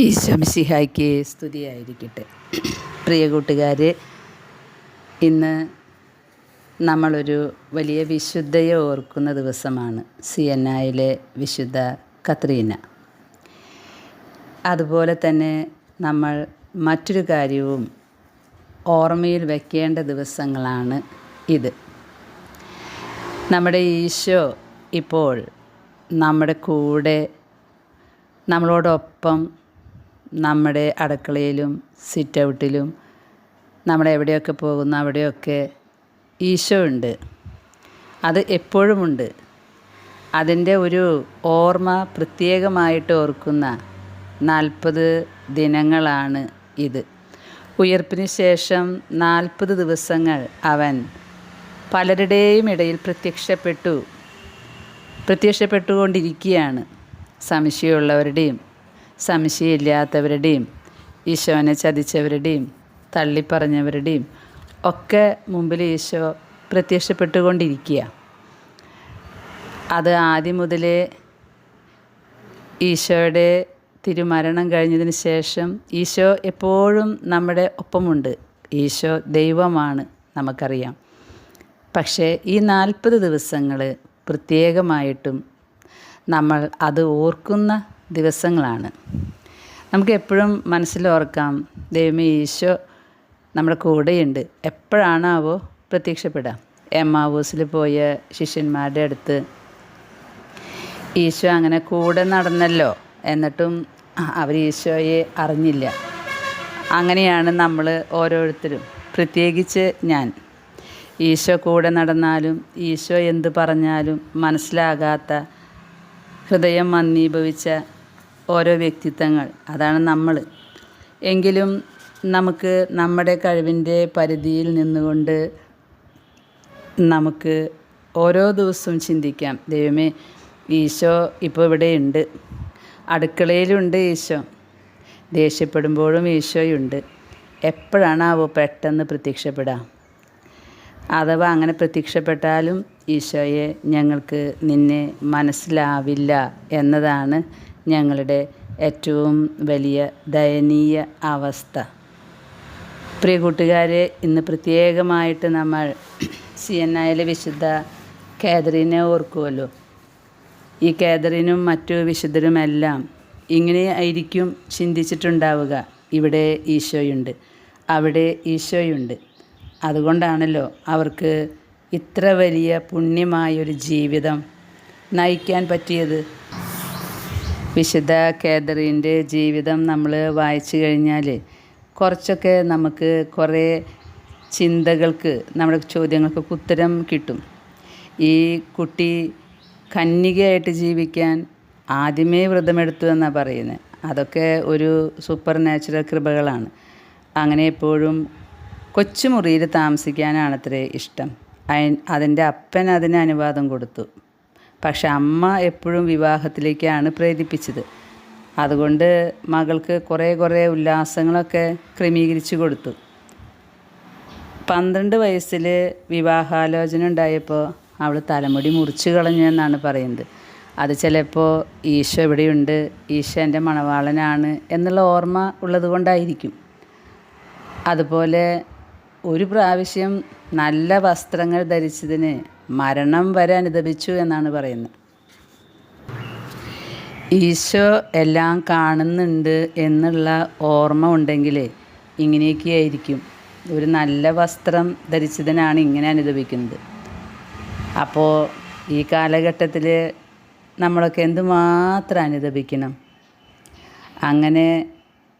ഈശംസിഹായ്ക്ക് സ്തുതിയായിരിക്കട്ടെ. പ്രിയ കൂട്ടുകാരെ ഇന്ന് നമ്മളൊരു വലിയ വിശുദ്ധയെ ഓർക്കുന്ന ദിവസമാണ്. സി എൻ ഐയിലെ വിശുദ്ധ കത്രീന. അതുപോലെ തന്നെ നമ്മൾ മറ്റൊരു കാര്യവും ഓർമ്മയിൽ വയ്ക്കേണ്ട ദിവസങ്ങളാണ് ഇത്. നമ്മുടെ ഈശോ ഇപ്പോൾ നമ്മുടെ കൂടെ നമ്മളോടൊപ്പം നമ്മുടെ അടുക്കളയിലും സിറ്റ് ഔട്ടിലും നമ്മൾ എവിടെയൊക്കെ പോകുന്നു അവിടെയൊക്കെ ഈശോ ഉണ്ട്. അത് എപ്പോഴുമുണ്ട്. അതിന്റെ ഒരു ഓർമ്മ പ്രത്യേകമായിട്ട് ഓർക്കുന്ന നാൽപ്പത് ദിനങ്ങളാണ് ഇത്. ഉയർപ്പിന് ശേഷം നാൽപ്പത് ദിവസങ്ങൾ അവൻ പലരുടെയും ഇടയിൽ പ്രത്യക്ഷപ്പെട്ടു പ്രത്യക്ഷപ്പെട്ടുകൊണ്ടിരിക്കുകയാണ്. സംശയമുള്ളവരുടെയും സംശയമില്ലാത്തവരുടെയും ഈശോനെ ചതിച്ചവരുടെയും തള്ളിപ്പറഞ്ഞവരുടെയും ഒക്കെ മുമ്പിൽ ഈശോ പ്രത്യക്ഷപ്പെട്ടുകൊണ്ടിരിക്കുക. അത് ആദ്യം മുതലേ ഈശോയുടെ തിരുമരണം കഴിഞ്ഞതിന് ശേഷം ഈശോ എപ്പോഴും നമ്മുടെ ഒപ്പമുണ്ട്. ഈശോ ദൈവമാണ് നമുക്കറിയാം. പക്ഷേ ഈ നാൽപ്പത് ദിവസങ്ങൾ പ്രത്യേകമായിട്ടും നമ്മൾ അത് ഓർക്കുന്ന ദിവസങ്ങളാണ്. നമുക്ക് എപ്പോഴും മനസ്സിൽ ഓർക്കാം ദൈവമേ ഈശോ നമ്മുടെ കൂടെയുണ്ട്. എപ്പോഴാണാവോ പ്രത്യക്ഷപ്പെടുക. എമ്മാവൂസിൽ പോയ ശിഷ്യന്മാരുടെ അടുത്ത് ഈശോ അങ്ങനെ കൂടെ നടന്നല്ലോ എന്നിട്ടും അവർ ഈശോയെ അറിഞ്ഞില്ല. അങ്ങനെയാണ് നമ്മൾ ഓരോരുത്തരും. പ്രത്യേകിച്ച് ഞാൻ. ഈശോ കൂടെ നടന്നാലും ഈശോ എന്ത് പറഞ്ഞാലും മനസ്സിലാകാത്ത ഹൃദയം മന്ദീഭവിച്ച ഓരോ വ്യക്തിത്വങ്ങൾ. അതാണ് നമ്മൾ എങ്കിലും നമുക്ക് നമ്മുടെ കഴിവിന്റെ പരിധിയിൽ നിന്നുകൊണ്ട് നമുക്ക് ഓരോ ദിവസവും ചിന്തിക്കാം. ദൈവമേ ഈശോ ഇപ്പോൾ ഇവിടെയുണ്ട്. അടുക്കളയിലുണ്ട് ഈശോ. ദേഷ്യപ്പെടുമ്പോഴും ഈശോയുണ്ട്. എപ്പോഴാണ് അവ പെട്ടെന്ന് പ്രത്യക്ഷപ്പെടാം അഥവാ അങ്ങനെ പ്രത്യക്ഷപ്പെട്ടാലും ഈശോയെ ഞങ്ങൾക്ക് നിന്നെ മനസ്സിലാവില്ല എന്നതാണ് ഞങ്ങളുടെ ഏറ്റവും വലിയ ദയനീയ അവസ്ഥ. പ്രിയ കൂട്ടുകാരെ ഇന്ന് പ്രത്യേകമായിട്ട് നമ്മൾ സി എൻ ഐയിലെ വിശുദ്ധ കാതറിനെ ഓർക്കുമല്ലോ ഈ കാതറിനും മറ്റു വിശുദ്ധരുമെല്ലാം ഇങ്ങനെ ആയിരിക്കും ചിന്തിച്ചിട്ടുണ്ടാവുക. ഇവിടെ ഈശോയുണ്ട്. അവിടെ ഈശോയുണ്ട്. അതുകൊണ്ടാണല്ലോ അവർക്ക് ഇത്ര വലിയ പുണ്യമായൊരു ജീവിതം നയിക്കാൻ പറ്റിയത്. വിശുദ്ധ കേദറിന്റെ ജീവിതം നമ്മൾ വായിച്ചു കഴിഞ്ഞാൽ കുറച്ചൊക്കെ നമുക്ക് കുറേ ചിന്തകൾക്ക് നമ്മുടെ ചോദ്യങ്ങൾക്കൊക്കെ ഉത്തരം കിട്ടും. ഈ കുട്ടി കന്യകയായിട്ട് ജീവിക്കാൻ ആദ്യമേ വ്രതമെടുത്തു എന്നാണ് പറയുന്നത്. അതൊക്കെ ഒരു സൂപ്പർ നാച്ചുറൽ കൃപകളാണ്. അങ്ങനെ എപ്പോഴും കൊച്ചുമുറിയിൽ താമസിക്കാനാണത്രേ ഇഷ്ടം. അതിന്റെ അപ്പൻ അതിന് അനുവാദം കൊടുത്തു. പക്ഷെ അമ്മ എപ്പോഴും വിവാഹത്തിലേക്കാണ് പ്രേരിപ്പിച്ചത്. അതുകൊണ്ട് മകൾക്ക് കുറേ കുറേ ഉല്ലാസങ്ങളൊക്കെ ക്രമീകരിച്ചു കൊടുത്തു. പന്ത്രണ്ട് വയസ്സിൽ വിവാഹാലോചന ഉണ്ടായപ്പോൾ അവൾ തലമുടി മുറിച്ചു കളഞ്ഞു എന്നാണ് പറയുന്നത്. അത് ചിലപ്പോൾ ഈശോ എവിടെയുണ്ട് ഈശോ എന്റെ മണവാളനാണ് എന്നുള്ള ഓർമ്മ ഉള്ളത് കൊണ്ടായിരിക്കും. അതുപോലെ ഒരു പ്രാവശ്യം നല്ല വസ്ത്രങ്ങൾ ധരിച്ചതിന് മരണം വരെ അനുദപിച്ചു എന്നാണ് പറയുന്നത്. ഈശോ എല്ലാം കാണുന്നുണ്ട് എന്നുള്ള ഓർമ്മ ഉണ്ടെങ്കിൽ ഇങ്ങനെയൊക്കെ ആയിരിക്കും. ഒരു നല്ല വസ്ത്രം ധരിച്ചതിനാണ് ഇങ്ങനെ അനുഭവിക്കുന്നത് അപ്പോൾ ഈ കാലഘട്ടത്തിൽ നമ്മളൊക്കെ എന്തുമാത്രം അനുദപിക്കണം? അങ്ങനെ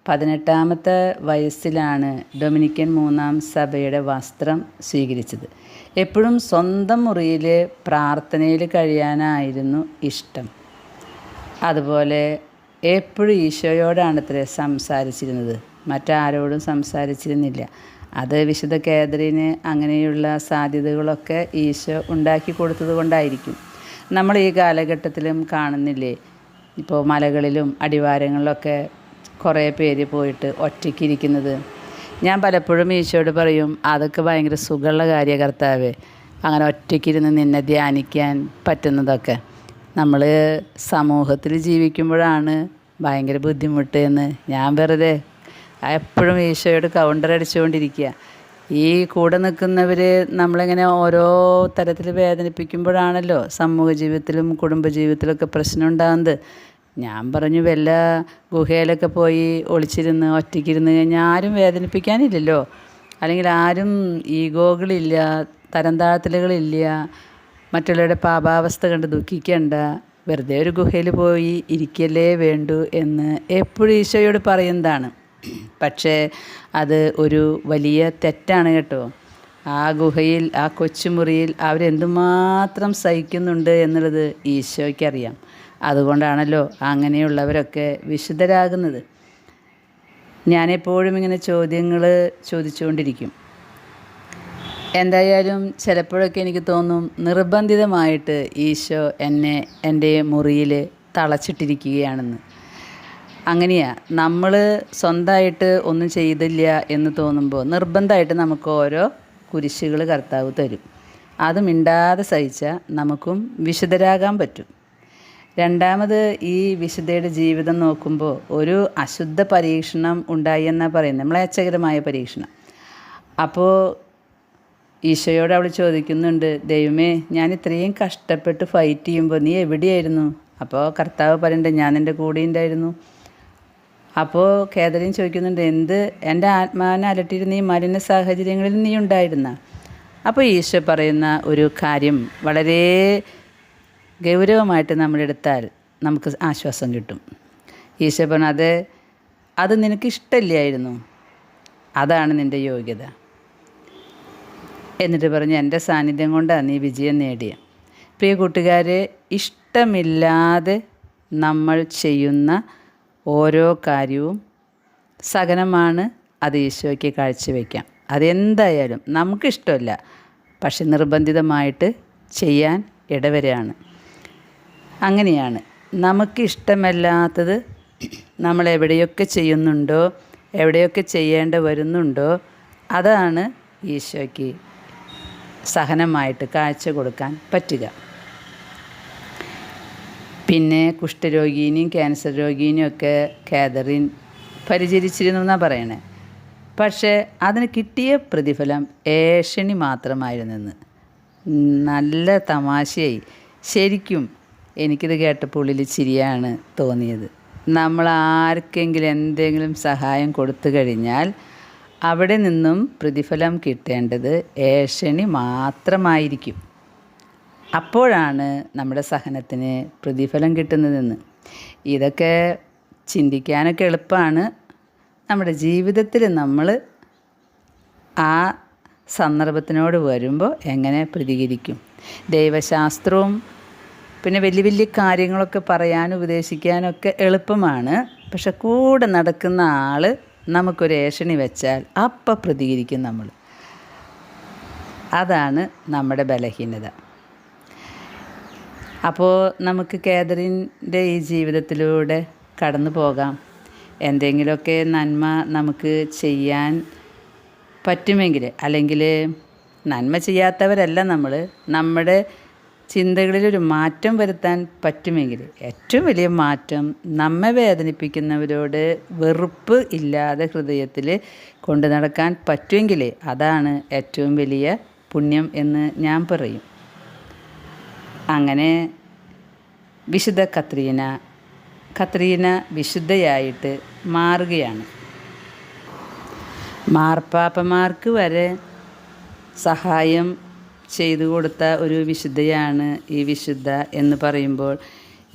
പതിനെട്ടാമത്തെ വയസ്സിലാണ് ഡൊമിനിക്കൻ മൂന്നാം സഭയുടെ വസ്ത്രം സ്വീകരിച്ചത്. എപ്പോഴും സ്വന്തം മുറിയിൽ പ്രാർത്ഥനയിൽ കഴിയാനായിരുന്നു ഇഷ്ടം. അതുപോലെ എപ്പോഴും ഈശോയോടാണ് ഇത്ര സംസാരിച്ചിരുന്നത്. മറ്റാരോടും സംസാരിച്ചിരുന്നില്ല. അത് വിശുദ്ധ കേദറിന് അങ്ങനെയുള്ള സാധ്യതകളൊക്കെ ഈശോ ഉണ്ടാക്കി കൊടുത്തത് കൊണ്ടായിരിക്കും. നമ്മൾ ഈ കാലഘട്ടത്തിലും കാണുന്നില്ലേ? ഇപ്പോൾ മലകളിലും അടിവാരങ്ങളിലൊക്കെ കുറേ പേര് പോയിട്ട് ഒറ്റയ്ക്കിരിക്കുന്നത് ഞാൻ പലപ്പോഴും ഈശോയോട് പറയും അതൊക്കെ ഭയങ്കര സുഖമുള്ള കാര്യ കർത്താവേ. അങ്ങനെ ഒറ്റയ്ക്കിരുന്ന് നിന്നെ ധ്യാനിക്കാൻ പറ്റുന്നതൊക്കെ. നമ്മൾ സമൂഹത്തിൽ ജീവിക്കുമ്പോഴാണ് ഭയങ്കര ബുദ്ധിമുട്ട് എന്ന് ഞാൻ വെറുതെ എപ്പോഴും ഈശോയോട് കൗണ്ടർ അടിച്ചുകൊണ്ടിരിക്കുക. ഈ കൂടെ നിൽക്കുന്നവർ നമ്മളിങ്ങനെ ഓരോ തരത്തിൽ വേദനിപ്പിക്കുമ്പോഴാണല്ലോ സമൂഹ ജീവിതത്തിലും കുടുംബ ജീവിതത്തിലൊക്കെ പ്രശ്നം ഉണ്ടാകുന്നത്. ഞാൻ പറഞ്ഞു വല്ല ഗുഹയിലൊക്കെ പോയി ഒളിച്ചിരുന്ന് ഒറ്റയ്ക്കിരുന്ന് കഴിഞ്ഞാൽ ആരും വേദനിപ്പിക്കാനില്ലല്ലോ. അല്ലെങ്കിൽ ആരും ഈഗോകളില്ല തരം താഴ്ത്തലുകളില്ല മറ്റുള്ളവരുടെ പാപാവസ്ഥ കണ്ട് ദുഃഖിക്കണ്ട. വെറുതെ ഒരു ഗുഹയിൽ പോയി ഇരിക്കലേ വേണ്ടു എന്ന് എപ്പോഴും ഈശോയോട് പറയുന്നതാണ്. പക്ഷേ അത് ഒരു വലിയ തെറ്റാണ് കേട്ടോ. ആ ഗുഹയിൽ ആ കൊച്ചുമുറിയിൽ അവരെന്തുമാത്രം സഹിക്കുന്നുണ്ട് എന്നുള്ളത് ഈശോയ്ക്കറിയാം. അതുകൊണ്ടാണല്ലോ അങ്ങനെയുള്ളവരൊക്കെ വിശുദ്ധരാകുന്നത്. ഞാനെപ്പോഴും ഇങ്ങനെ ചോദ്യങ്ങൾ ചോദിച്ചുകൊണ്ടിരിക്കും. എന്തായാലും ചിലപ്പോഴൊക്കെ എനിക്ക് തോന്നും നിർബന്ധിതമായിട്ട് ഈശോ എന്നെ എന്റെ മുറിയിൽ തളച്ചിട്ടിരിക്കുകയാണെന്ന്. അങ്ങനെയാ നമ്മൾ സ്വന്തമായിട്ട് ഒന്നും ചെയ്തില്ല എന്ന് തോന്നുമ്പോൾ നിർബന്ധമായിട്ട് നമുക്ക് ഓരോ കുരിശുകൾ കർത്താവ് തരും. അത് മിണ്ടാതെ സഹിച്ചാൽ നമുക്കും വിശുദ്ധരാകാൻ പറ്റും. രണ്ടാമത് ഈ വിശുദ്ധയുടെ ജീവിതം നോക്കുമ്പോൾ ഒരു അശുദ്ധ പരീക്ഷണം ഉണ്ടായി എന്നാണ് പറയുന്നത്. മ്ലേച്ഛകരമായ പരീക്ഷണം. അപ്പോൾ ഈശോയോട് അവൾ ചോദിക്കുന്നുണ്ട് ദൈവമേ ഞാൻ ഇത്രയും കഷ്ടപ്പെട്ട് ഫൈറ്റ് ചെയ്യുമ്പോൾ നീ എവിടെയായിരുന്നു? അപ്പോൾ കർത്താവ് പറയണ്ടേ ഞാൻ എന്റെ കൂടെ ഉണ്ടായിരുന്നു. അപ്പോൾ കേതറിൻ ചോദിക്കുന്നുണ്ട് എന്ത്? എന്റെ ആത്മാവിനെ അലട്ടിയിരുന്ന ഈ മലിന സാഹചര്യങ്ങളിൽ നീ ഉണ്ടായിരുന്ന? അപ്പോൾ ഈശോ പറയുന്ന ഒരു കാര്യം വളരെ ഗൗരവമായിട്ട് നമ്മളെടുത്താൽ നമുക്ക് ആശ്വാസം കിട്ടും. ഈശോ പറഞ്ഞു അത് അത് നിനക്ക് ഇഷ്ടമില്ലായിരുന്നു. അതാണ് നിന്റെ യോഗ്യത. എന്നിട്ട് പറഞ്ഞു എന്റെ സാന്നിധ്യം കൊണ്ടാണ് നീ വിജയം നേടിയ. പ്രിയ കൂട്ടുകാരെ ഇഷ്ടമില്ലാതെ നമ്മൾ ചെയ്യുന്ന ഓരോ കാര്യവും സഹനമാണ് അത് ഈശോയ്ക്ക് കാഴ്ചവെക്കാം. അതെന്തായാലും നമുക്കിഷ്ടമല്ല പക്ഷെ നിർബന്ധിതമായിട്ട് ചെയ്യാൻ ഇടവരെയാണ്. അങ്ങനെയാണ്. നമുക്ക് ഇഷ്ടമല്ലാത്തത് നമ്മൾ എവിടെയൊക്കെ ചെയ്യുന്നുണ്ടോ എവിടെയൊക്കെ ചെയ്യേണ്ട വരുന്നുണ്ടോ അതാണ് ഈശോയ്ക്ക് സഹനമായിട്ട് കാഴ്ച കൊടുക്കാൻ പറ്റുക. പിന്നെ കുഷ്ഠരോഗിനെയും ക്യാൻസർ രോഗിനെയും ഒക്കെ കാതറിൻ പരിചരിച്ചിരുന്നു എന്നാണ് പറയണേ. പക്ഷേ അതിന് കിട്ടിയ പ്രതിഫലം ഏഷണി മാത്രമായിരുന്നെന്ന് നല്ല തമാശയായി. ശരിക്കും എനിക്കിത് കേട്ടപ്പോൾ ഉള്ളിൽ ചിരിയാണ് തോന്നിയത്. നമ്മൾ ആർക്കെങ്കിലും എന്തെങ്കിലും സഹായം കൊടുത്തു കഴിഞ്ഞാൽ അവിടെ നിന്നും പ്രതിഫലം കിട്ടേണ്ടത് ഏഷണി മാത്രമായിരിക്കും. അപ്പോഴാണ് നമ്മുടെ സഹനത്തിന് പ്രതിഫലം കിട്ടുന്നതെന്ന്. ഇതൊക്കെ ചിന്തിക്കാനൊക്കെ എളുപ്പമാണ്. നമ്മുടെ ജീവിതത്തിൽ നമ്മൾ ആ സന്ദർഭത്തിനോട് വരുമ്പോൾ എങ്ങനെ പ്രതികരിക്കും? ദൈവശാസ്ത്രവും പിന്നെ വലിയ വലിയ കാര്യങ്ങളൊക്കെ പറയാനും ഉപദേശിക്കാനൊക്കെ എളുപ്പമാണ്. പക്ഷെ കൂടെ നടക്കുന്ന ആൾ നമുക്കൊരു ഏഷണി വെച്ചാൽ അപ്പം പ്രതികരിക്കും നമ്മൾ അതാണ് നമ്മുടെ ബലഹീനത. അപ്പോൾ നമുക്ക് കേദറിന്റെ ഈ ജീവിതത്തിലൂടെ കടന്നു പോകാം. എന്തെങ്കിലുമൊക്കെ നന്മ നമുക്ക് ചെയ്യാൻ പറ്റുമെങ്കിൽ അല്ലെങ്കിൽ നന്മ ചെയ്യാത്തവരല്ല നമ്മൾ നമ്മുടെ ചിന്തകളിലൊരു മാറ്റം വരുത്താൻ പറ്റുമെങ്കിൽ ഏറ്റവും വലിയ മാറ്റം നമ്മെ വേദനിപ്പിക്കുന്നവരോട് വെറുപ്പ് ഇല്ലാതെ ഹൃദയത്തിൽ കൊണ്ടു നടക്കാൻ പറ്റുമെങ്കിൽ അതാണ് ഏറ്റവും വലിയ പുണ്യം എന്ന് ഞാൻ പറയും. അങ്ങനെ വിശുദ്ധ കത്രീന കത്രീന വിശുദ്ധയായിട്ട് മാറുകയാണ്. മാർപ്പാപ്പമാർക്ക് വരെ സഹായം ചെയ്തു കൊടുത്ത ഒരു വിശുദ്ധയാണ് ഈ വിശുദ്ധ എന്ന് പറയുമ്പോൾ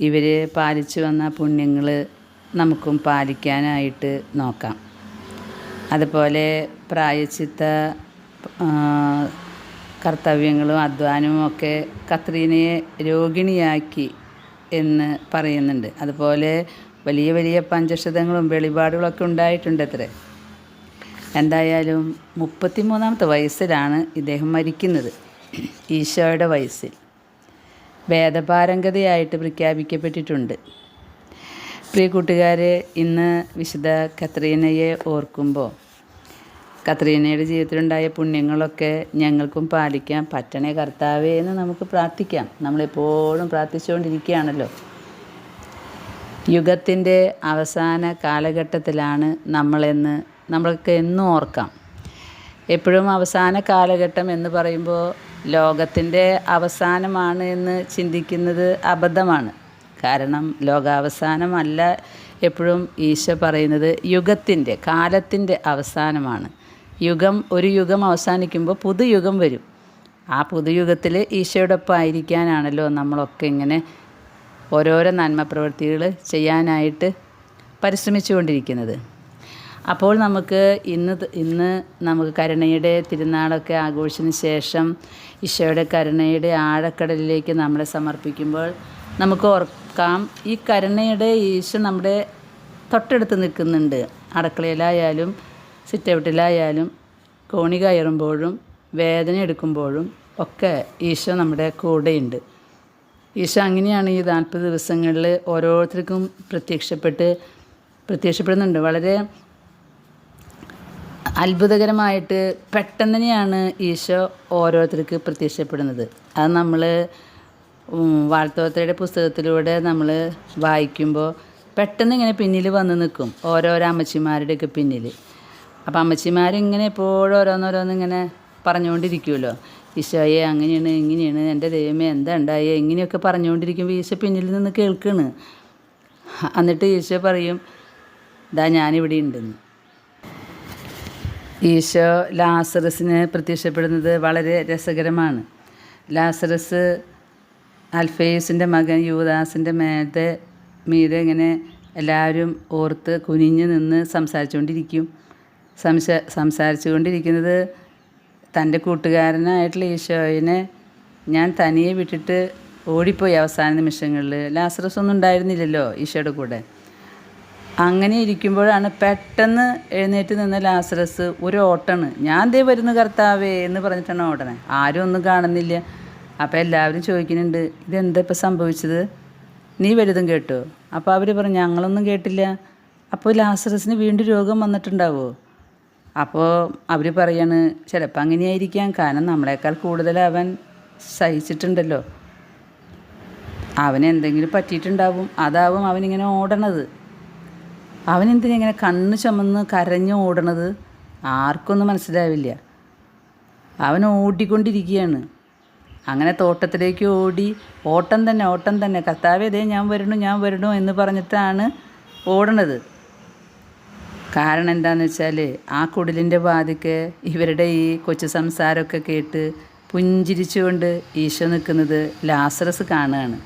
ഇവർ പാലിച്ചു വന്ന പുണ്യങ്ങൾ നമുക്കും പാലിക്കാനായിട്ട് നോക്കാം. അതുപോലെ പ്രായച്ചിത്ത കർത്തവ്യങ്ങളും അധ്വാനവും ഒക്കെ കത്രീനയെ രോഗിണിയാക്കി എന്ന് പറയുന്നുണ്ട്. അതുപോലെ വലിയ വലിയ പഞ്ചക്ഷതങ്ങളും വെളിപാടുകളൊക്കെ ഉണ്ടായിട്ടുണ്ട് അത്രേ. എന്തായാലും മുപ്പത്തിമൂന്നാമത്തെ വയസ്സിലാണ് ഇദ്ദേഹം മരിക്കുന്നത്. ഈശോയുടെ വയസ്സിൽ. വേദപാരംഗതയായിട്ട് പ്രഖ്യാപിക്കപ്പെട്ടിട്ടുണ്ട്. പ്രിയ കൂട്ടുകാരെ ഇന്ന് വിശുദ്ധ കത്രീനയെ ഓർക്കുമ്പോൾ കത്രീനയുടെ ജീവിതത്തിലുണ്ടായ പുണ്യങ്ങളൊക്കെ ഞങ്ങൾക്കും പാലിക്കാൻ പറ്റണേ കർത്താവേ എന്ന് നമുക്ക് പ്രാർത്ഥിക്കാം. നമ്മളെപ്പോഴും പ്രാർത്ഥിച്ചുകൊണ്ടിരിക്കുകയാണല്ലോ. യുഗത്തിന്റെ അവസാന കാലഘട്ടത്തിലാണ് നമ്മളെന്ന് നമ്മൾക്ക് എന്നും ഓർക്കാം. എപ്പോഴും അവസാന കാലഘട്ടം എന്ന് പറയുമ്പോൾ ലോകത്തിന്റെ അവസാനമാണ് എന്ന് ചിന്തിക്കുന്നത് അബദ്ധമാണ്. കാരണം ലോകാവസാനമല്ല എപ്പോഴും ഈശോ പറയുന്നത് യുഗത്തിന്റെ കാലത്തിന്റെ അവസാനമാണ്. യുഗം ഒരു യുഗം അവസാനിക്കുമ്പോൾ പുതുയുഗം വരും. ആ പുതുയുഗത്തിൽ ഈശോയോടൊപ്പം ആയിരിക്കാനാണല്ലോ നമ്മളൊക്കെ ഇങ്ങനെ ഓരോരോ നന്മ പ്രവൃത്തികൾ ചെയ്യാനായിട്ട് പരിശ്രമിച്ചുകൊണ്ടിരിക്കുന്നത്. അപ്പോൾ നമുക്ക് ഇന്ന് ഇന്ന് നമുക്ക് കരുണയുടെ തിരുനാളൊക്കെ ആഘോഷിച്ചതിന് ശേഷം ഈശോയുടെ കരുണയുടെ ആഴക്കടലിലേക്ക് നമ്മളെ സമർപ്പിക്കുമ്പോൾ നമുക്ക് ഓർക്കാം ഈ കരുണയുടെ ഈശോ നമ്മുടെ തൊട്ടടുത്ത് നിൽക്കുന്നുണ്ട്. അടുക്കളയിലായാലും സിറ്റൗട്ടിലായാലും കോണി കയറുമ്പോഴും വേദന എടുക്കുമ്പോഴും ഒക്കെ ഈശോ നമ്മുടെ കൂടെയുണ്ട്. ഈശോ അങ്ങനെയാണ് ഈ നാൽപ്പത് ദിവസങ്ങളിൽ ഓരോരുത്തർക്കും പ്രത്യക്ഷപ്പെട്ട് പ്രത്യക്ഷപ്പെടുന്നുണ്ട്. വളരെ അത്ഭുതകരമായിട്ട് പെട്ടെന്ന് തന്നെയാണ് ഈശോ ഓരോരുത്തർക്ക് പ്രത്യക്ഷപ്പെടുന്നത്. അത് നമ്മൾ വാഴ്ത്തോത്തയുടെ പുസ്തകത്തിലൂടെ നമ്മൾ വായിക്കുമ്പോൾ പെട്ടെന്ന് ഇങ്ങനെ പിന്നിൽ വന്ന് നിൽക്കും ഓരോരോ അമ്മച്ചിമാരുടെയൊക്കെ പിന്നിൽ അപ്പം അമ്മച്ചിമാരിങ്ങനെ എപ്പോഴും ഓരോന്നോരോന്ന് ഇങ്ങനെ പറഞ്ഞുകൊണ്ടിരിക്കുമല്ലോ ഈശോയെ അങ്ങനെയാണ് ഇങ്ങനെയാണ് എന്റെ ദൈവമേ എന്താ ഉണ്ടായി ഇങ്ങനെയൊക്കെ പറഞ്ഞുകൊണ്ടിരിക്കുമ്പോൾ ഈശോ പിന്നിൽ നിന്ന് കേൾക്കണ്. എന്നിട്ട് ഈശോ പറയും ഇതാ ഞാനിവിടെ ഉണ്ടെന്ന്. ഈശോ ലാസറസിന് പ്രത്യക്ഷപ്പെടുന്നത് വളരെ രസകരമാണ്. ലാസറസ് അൽഫേസിന്റെ മകൻ യുവദാസിന്റെ മേത്തെ മീതെ ഇങ്ങനെ എല്ലാവരും ഓർത്ത് കുനിഞ്ഞ് നിന്ന് സംസാരിച്ചുകൊണ്ടിരിക്കും. സംസ സംസാരിച്ചു കൊണ്ടിരിക്കുന്നത് തന്റെ കൂട്ടുകാരനായിട്ടുള്ള ഈശോയിനെ ഞാൻ തനിയെ വിട്ടിട്ട് ഓടിപ്പോയി അവസാന നിമിഷങ്ങളിൽ. ലാസറസ് ഒന്നും ഉണ്ടായിരുന്നില്ലല്ലോ ഈശോയുടെ കൂടെ. അങ്ങനെ ഇരിക്കുമ്പോഴാണ് പെട്ടെന്ന് എഴുന്നേറ്റ് നിന്ന ലാസറസ് ഒരു ഓട്ടാണ്. ഞാൻ ദേ വരുന്നു കർത്താവേ എന്ന് പറഞ്ഞിട്ടാണ് ഓടണേ. ആരും ഒന്നും കാണുന്നില്ല. അപ്പോൾ എല്ലാവരും ചോദിക്കുന്നുണ്ട് ഇതെന്താ ഇപ്പം സംഭവിച്ചത്? നീ വലുതും കേട്ടോ? അപ്പോൾ അവർ പറഞ്ഞു ഞങ്ങളൊന്നും കേട്ടില്ല. അപ്പോൾ ലാസറസിന് വീണ്ടും രോഗം വന്നിട്ടുണ്ടാവോ? അപ്പോൾ അവർ പറയാണ് ചിലപ്പോൾ അങ്ങനെയായിരിക്കാം. കാരണം നമ്മളെക്കാൾ കൂടുതൽ അവൻ സഹിച്ചിട്ടുണ്ടല്ലോ. അവന് എന്തെങ്കിലും പറ്റിയിട്ടുണ്ടാവും. അതാവും അവനിങ്ങനെ ഓടണത്. അവനെന്തിനാ ഇങ്ങനെ കണ്ണ് ചുമന്ന് കരഞ്ഞ് ഓടണത്? ആർക്കൊന്നും മനസ്സിലാവില്ല. അവൻ ഓടിക്കൊണ്ടിരിക്കുകയാണ്. അങ്ങനെ തോട്ടത്തിലേക്ക് ഓടി ഓട്ടം തന്നെ ഓട്ടം തന്നെ കർത്താവേ ദേ ഞാൻ വരണു ഞാൻ വരണു എന്ന് പറഞ്ഞിട്ടാണ് ഓടണത്. കാരണം എന്താണെന്ന് വെച്ചാൽ ആ കുടിലിന്റെ വാതിക്ക് ഇവരുടെ ഈ കൊച്ചു സംസാരമൊക്കെ കേട്ട് പുഞ്ചിരിച്ചുകൊണ്ട് ഈശോ നിൽക്കുന്നത് ലാസറസ് കാണുകയാണ്.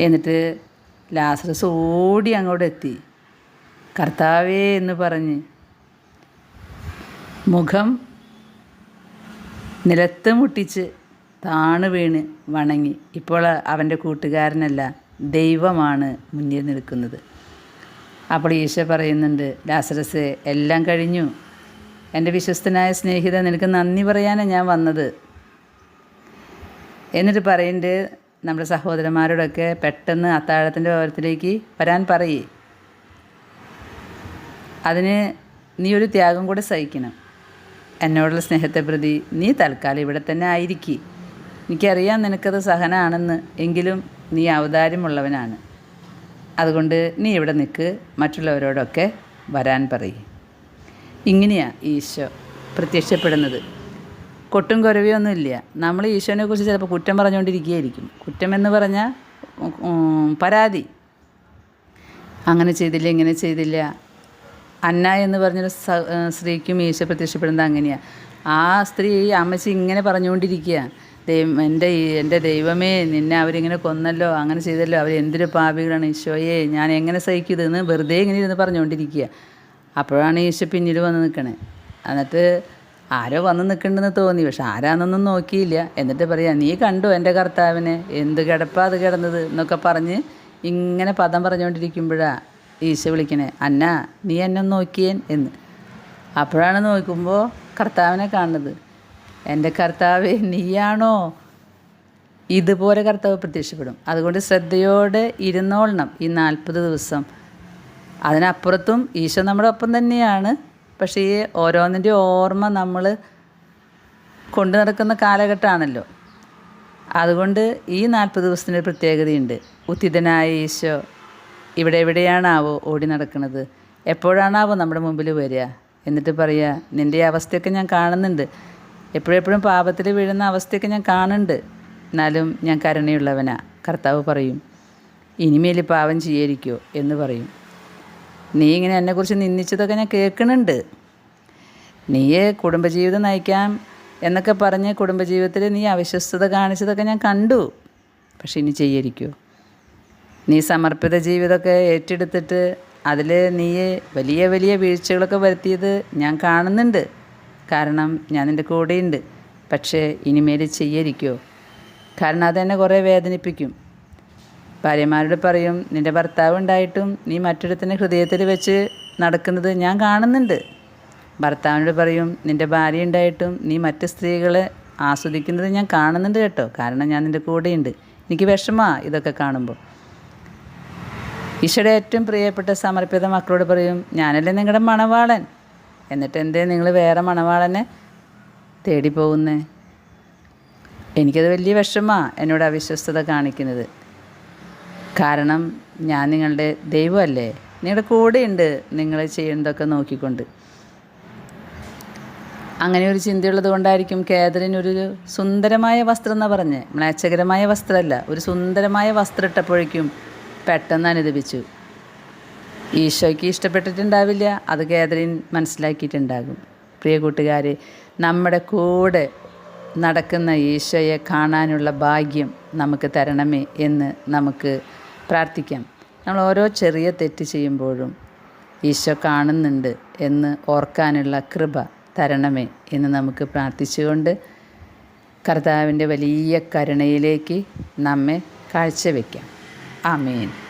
എന്നിട്ട് ലാസറസ് ഓടി അങ്ങോട്ട് എത്തി. കർത്താവേ എന്ന് പറഞ്ഞ് മുഖം നിലത്ത് മുട്ടിച്ച് താണു വീണ് വണങ്ങി. ഇപ്പോൾ അവന്റെ കൂട്ടുകാരനല്ല ദൈവമാണ് മുന്നിൽ നിൽക്കുന്നത്. അപ്പോൾ ഈശോ പറയുന്നുണ്ട് ലാസറസ് എല്ലാം കഴിഞ്ഞു. എന്റെ വിശ്വസ്തനായ സ്നേഹിത നിനക്ക് നന്ദി പറയാനാണ് ഞാൻ വന്നത്. എന്നിട്ട് പറയുന്നുണ്ട് നമ്മുടെ സഹോദരന്മാരോടൊക്കെ പെട്ടെന്ന് അത്താഴത്തിന്റെ ഓരത്തിലേക്ക് വരാൻ പറയേ. അതിന് നീ ഒരു ത്യാഗം കൂടെ സഹിക്കണം. എന്നോടുള്ള സ്നേഹത്തെ പ്രതി നീ തൽക്കാലം ഇവിടെ തന്നെ ആയിരിക്കി. എനിക്കറിയാം നിനക്കത് സഹനാണെന്ന് എങ്കിലും നീ അവതാരമുള്ളവനാണ് അതുകൊണ്ട് നീ ഇവിടെ നിൽക്ക് മറ്റുള്ളവരോടൊക്കെ വരാൻ പറയും. ഇങ്ങനെയാണ് ഈശോ പ്രത്യക്ഷപ്പെടുന്നത്. കൊട്ടും കുറവൊന്നുമില്ല നമ്മൾ ഈശോനെ കുറിച്ച് ചിലപ്പോൾ കുറ്റം പറഞ്ഞുകൊണ്ടിരിക്കുകയായിരിക്കും. കുറ്റം എന്ന് പറഞ്ഞാൽ പരാതി. അങ്ങനെ ചെയ്തില്ല ഇങ്ങനെ ചെയ്തില്ല. അന്ന എന്ന് പറഞ്ഞൊരു സ്ത്രീക്കും ഈശോ പ്രത്യക്ഷപ്പെടുന്നത് അങ്ങനെയാണ് ആ സ്ത്രീ അമ്മച്ചി ഇങ്ങനെ പറഞ്ഞുകൊണ്ടിരിക്കുക. ദൈവം എന്റെ എന്റെ ദൈവമേ നിന്നെ അവരിങ്ങനെ കൊന്നല്ലോ അങ്ങനെ ചെയ്തല്ലോ. അവർ എന്തൊരു പാപികളാണ് ഈശോയെ ഞാൻ എങ്ങനെ സഹിക്കും ഇതെന്ന് വെറുതെ ഇങ്ങനെ ഇരുന്ന് പറഞ്ഞുകൊണ്ടിരിക്കുക. അപ്പോഴാണ് ഈശോ പിന്നീട് വന്ന് നിൽക്കണേ. എന്നിട്ട് ആരോ വന്ന് നിൽക്കണ്ടെന്ന് തോന്നി. പക്ഷെ ആരാന്നൊന്നും നോക്കിയില്ല. എന്നിട്ട് പറയാ നീ കണ്ടു എന്റെ കർത്താവിനെ? എന്ത് കിടപ്പാ അത് കിടന്നത്? എന്നൊക്കെ പറഞ്ഞ് ഇങ്ങനെ പദം പറഞ്ഞുകൊണ്ടിരിക്കുമ്പോഴാണ് ഈശോ വിളിക്കണേ അന്ന നീ എന്നെ നോക്കിയേൻ എന്ന്. അപ്പോഴാണ് നോക്കുമ്പോൾ കർത്താവിനെ കാണുന്നത്. എന്റെ കർത്താവ് നീയാണോ? ഇതുപോലെ കർത്താവ് പ്രത്യക്ഷപ്പെടും. അതുകൊണ്ട് ശ്രദ്ധയോടെ ഇരുന്നോളണം ഈ നാൽപ്പത് ദിവസം. അതിനപ്പുറത്തും ഈശോ നമ്മുടെ ഒപ്പം തന്നെയാണ്. പക്ഷേ ഈ ഓരോന്നിന്റെ ഓർമ്മ നമ്മൾ കൊണ്ടു നടക്കുന്ന കാലഘട്ടമാണല്ലോ. അതുകൊണ്ട് ഈ നാൽപ്പത് ദിവസത്തിന്റെ പ്രത്യേകതയുണ്ട്. ഉത്തിതനായ ഈശോ ഇവിടെ എവിടെയാണാവോ ഓടി നടക്കുന്നത്. എപ്പോഴാണാവോ നമ്മുടെ മുമ്പിൽ വരിക. എന്നിട്ട് പറയുക നിന്റെ അവസ്ഥയൊക്കെ ഞാൻ കാണുന്നുണ്ട്. എപ്പോഴെപ്പോഴും പാപത്തിൽ വീഴുന്ന അവസ്ഥയൊക്കെ ഞാൻ കാണുന്നുണ്ട്. എന്നാലും ഞാൻ കരുണയുള്ളവനാ. കർത്താവ് പറയും ഇനിമേൽ പാവം ചെയ്യരിക്കോ എന്ന് പറയും. നീ ഇങ്ങനെ എന്നെക്കുറിച്ച് നിന്ദിച്ചതൊക്കെ ഞാൻ കേൾക്കുന്നുണ്ട് നീയെ കുടുംബജീവിതം നയിക്കാം എന്നൊക്കെ പറഞ്ഞ് കുടുംബജീവിതത്തിൽ നീ അവിശ്വസ്തത കാണിച്ചതൊക്കെ ഞാൻ കണ്ടു. പക്ഷെ ഇനി ചെയ്യരിക്കൂ. നീ സമർപ്പിത ജീവിതമൊക്കെ ഏറ്റെടുത്തിട്ട് അതിൽ നീ വലിയ വലിയ വീഴ്ചകളൊക്കെ വരുത്തിയത് ഞാൻ കാണുന്നുണ്ട്. കാരണം ഞാൻ നിന്റെ കൂടെയുണ്ട്. പക്ഷേ ഇനിമേൽ ചെയ്യരിക്കോ. കാരണം അതെന്നെ കുറേ വേദനിപ്പിക്കും. ഭാര്യമാരോട് പറയും നിന്റെ ഭർത്താവ് ഉണ്ടായിട്ടും നീ മറ്റൊരുത്തിന്റെ ഹൃദയത്തിൽ വെച്ച് നടക്കുന്നത് ഞാൻ കാണുന്നുണ്ട്. ഭർത്താവിനോട് പറയും നിന്റെ ഭാര്യ ഉണ്ടായിട്ടും നീ മറ്റ് സ്ത്രീകളെ ആസ്വദിക്കുന്നത് ഞാൻ കാണുന്നുണ്ട് കേട്ടോ. കാരണം ഞാൻ നിന്റെ കൂടെയുണ്ട്. എനിക്ക് വിഷമമാണ് ഇതൊക്കെ കാണുമ്പോൾ. ഈശോയുടെ ഏറ്റവും പ്രിയപ്പെട്ട സമർപ്പിത മക്കളോട് പറയും ഞാനല്ലേ നിങ്ങളുടെ മണവാളൻ? എന്നിട്ട് എന്തേ നിങ്ങൾ വേറെ മണവാളനെ തേടി പോകുന്നേ? എനിക്കത് വലിയ വിഷമമാണ് എന്നോട് അവിശ്വസ്തത കാണിക്കുന്നത്. കാരണം ഞാൻ നിങ്ങളുടെ ദൈവമല്ലേ? നിങ്ങളുടെ കൂടെയുണ്ട് നിങ്ങൾ ചെയ്യേണ്ടതൊക്കെ നോക്കിക്കൊണ്ട്. അങ്ങനെ ഒരു ചിന്തയുള്ളത് കൊണ്ടായിരിക്കും കാതറിൻ ഒരു സുന്ദരമായ വസ്ത്രം എന്നാണ് പറഞ്ഞത് മ്ലേച്ഛകരമായ വസ്ത്രമല്ല ഒരു സുന്ദരമായ വസ്ത്രം ഇട്ടപ്പോഴേക്കും പെട്ടെന്ന് അനുദപിച്ചു. ഈശോയ്ക്ക് ഇഷ്ടപ്പെട്ടിട്ടുണ്ടാവില്ല അത് കേദറിൻ മനസ്സിലാക്കിയിട്ടുണ്ടാകും. പ്രിയ കൂട്ടുകാരെ നമ്മുടെ കൂടെ നടക്കുന്ന ഈശോയെ കാണാനുള്ള ഭാഗ്യം നമുക്ക് തരണമേ എന്ന് നമുക്ക് പ്രാർത്ഥിക്കാം. നമ്മൾ ഓരോ ചെറിയ തെറ്റ് ചെയ്യുമ്പോഴും ഈശോ കാണുന്നുണ്ട് എന്ന് ഓർക്കാനുള്ള കൃപ തരണമേ എന്ന് നമുക്ക് പ്രാർത്ഥിച്ചുകൊണ്ട് കർത്താവിന്റെ വലിയ കരുണയിലേക്ക് നമ്മെ കാഴ്ചവെക്കാം. ആമേൻ.